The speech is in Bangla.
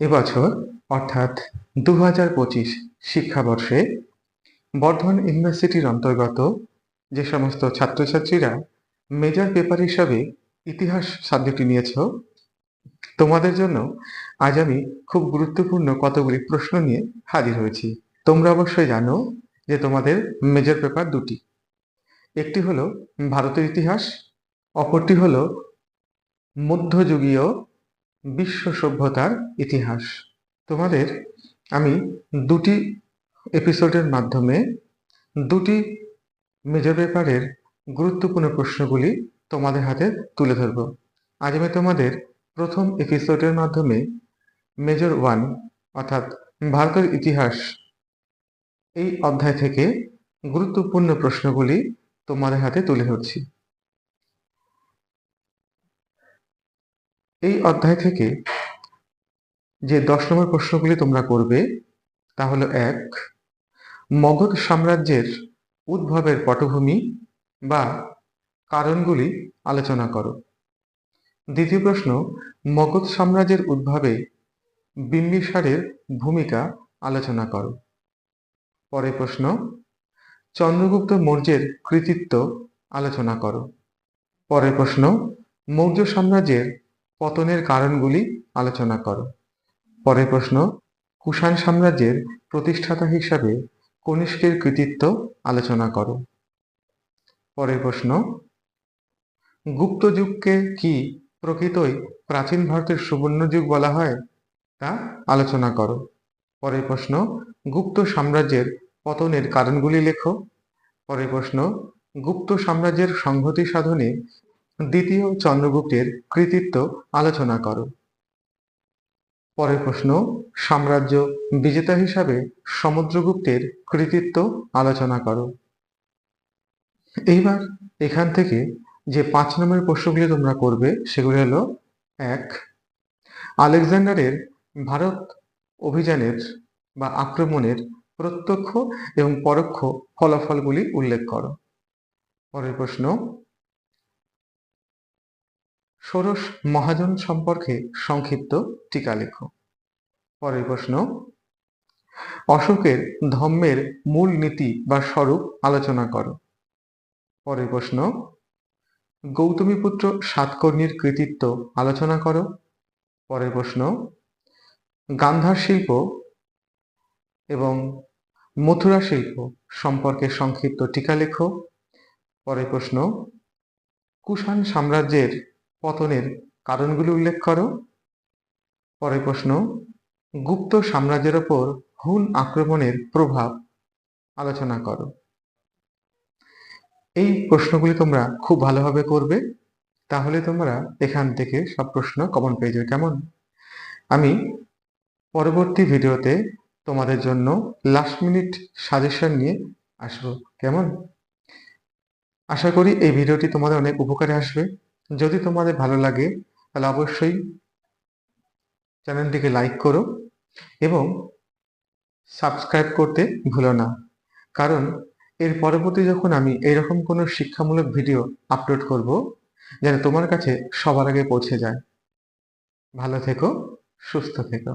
এবছর, অর্থাৎ দু হাজার পঁচিশ শিক্ষাবর্ষে বর্ধমান ইউনিভার্সিটির অন্তর্গত যে সমস্ত ছাত্রছাত্রীরা মেজর পেপার হিসাবে ইতিহাস সাবজেক্টটি নিয়েছ, তোমাদের জন্য আজ আমি খুব গুরুত্বপূর্ণ কতগুলি প্রশ্ন নিয়ে হাজির হয়েছি। তোমরা অবশ্যই জানো যে তোমাদের মেজর পেপার দুটি। একটি হলো ভারতের ইতিহাস, অপরটি হলো মধ্যযুগীয় বিশ্ব সভ্যতার ইতিহাস। তোমাদের আমি দুটি এপিসোডের মাধ্যমে দুটি মেজর পেপারের গুরুত্বপূর্ণ প্রশ্নগুলি তোমাদের হাতে তুলে ধরব। আজ আমি তোমাদের প্রথম এপিসোডের মাধ্যমে মেজর ওয়ান অর্থাৎ ভারতের ইতিহাস এই অধ্যায় থেকে গুরুত্বপূর্ণ প্রশ্নগুলি তোমাদের হাতে তুলে ধরছি। এই অধ্যায় থেকে যে দশ নম্বর প্রশ্নগুলি তোমরা করবে, তা হলো এক, মগধ সাম্রাজ্যের উদ্ভবের পটভূমি বা কারণগুলি আলোচনা করো। দ্বিতীয় প্রশ্ন, মগধ সাম্রাজ্যের উদ্ভবে বিম্বিসারের ভূমিকা আলোচনা করো। পরের প্রশ্ন, চন্দ্রগুপ্ত মৌর্যের কৃতিত্ব আলোচনা করো। পরের প্রশ্ন, মৌর্য সাম্রাজ্যের পতনের কারণগুলি আলোচনা করো। পরের প্রশ্ন, কুষাণ সাম্রাজ্যের প্রতিষ্ঠাতা হিসাবে কনিষ্কের কৃতিত্ব আলোচনা করো। পরের প্রশ্ন গুপ্ত যুগকে কি প্রকৃতই প্রাচীন ভারতের সুবর্ণ যুগ বলা হয়? তা আলোচনা করো। পরের প্রশ্ন, গুপ্ত সাম্রাজ্যের পতনের কারণগুলি লেখো। পরের প্রশ্ন, গুপ্ত সাম্রাজ্যের সংহতি সাধনে দ্বিতীয় চন্দ্রগুপ্তের কৃতিত্ব আলোচনা করো। পরের প্রশ্ন, সাম্রাজ্য বিজেতা হিসাবে সমুদ্রগুপ্তের কৃতিত্ব আলোচনা করো। এইবার এখান থেকে যে পাঁচ নম্বরের প্রশ্নগুলি তোমরা করবে, সেগুলি হলো, এক, আলেকজান্ডারের ভারত অভিযানের বা আক্রমণের প্রত্যক্ষ এবং পরোক্ষ ফলাফলগুলি উল্লেখ করো। পরের প্রশ্ন ষোড়শ মহাজন সম্পর্কে সংক্ষিপ্ত টিকা লেখ। পরের প্রশ্ন, অশোকের ধম্মের মূল নীতি বা স্বরূপ আলোচনা করো। পরের প্রশ্ন গৌতমীপুত্র সাতকর্ণীর কৃতিত্ব আলোচনা করো। পরের প্রশ্ন, গান্ধার শিল্প এবং মথুরা শিল্প সম্পর্কে সংক্ষিপ্ত টিকা লেখো। পরের প্রশ্ন, কুষাণ সাম্রাজ্যের পতনের কারণগুলি উল্লেখ করো। পরের প্রশ্ন, গুপ্ত সাম্রাজ্যের ওপর হুন আক্রমণের প্রভাব আলোচনা করো। এই প্রশ্নগুলি তোমরা খুব ভালোভাবে করবে, তাহলে তোমরা এখান থেকে সব প্রশ্ন কমন পেয়ে যাবে। কেমন? আমি পরবর্তী ভিডিওতে তোমাদের জন্য লাস্ট মিনিট সাজেশন নিয়ে আসব। কেমন? আশা করি এই ভিডিওটি তোমাদের অনেক উপকারে আসবে। যদি তোমাদের ভালো লাগে, তাহলে অবশ্যই চ্যানেলটিকে লাইক করো এবং সাবস্ক্রাইব করতে ভুলো না। কারণ এর পরবর্তী যখন আমি এরকম কোনো শিক্ষামূলক ভিডিও আপলোড করব, যেন তোমার কাছে সবার আগে পৌঁছে যায়। ভালো থেকো, সুস্থ থেকো।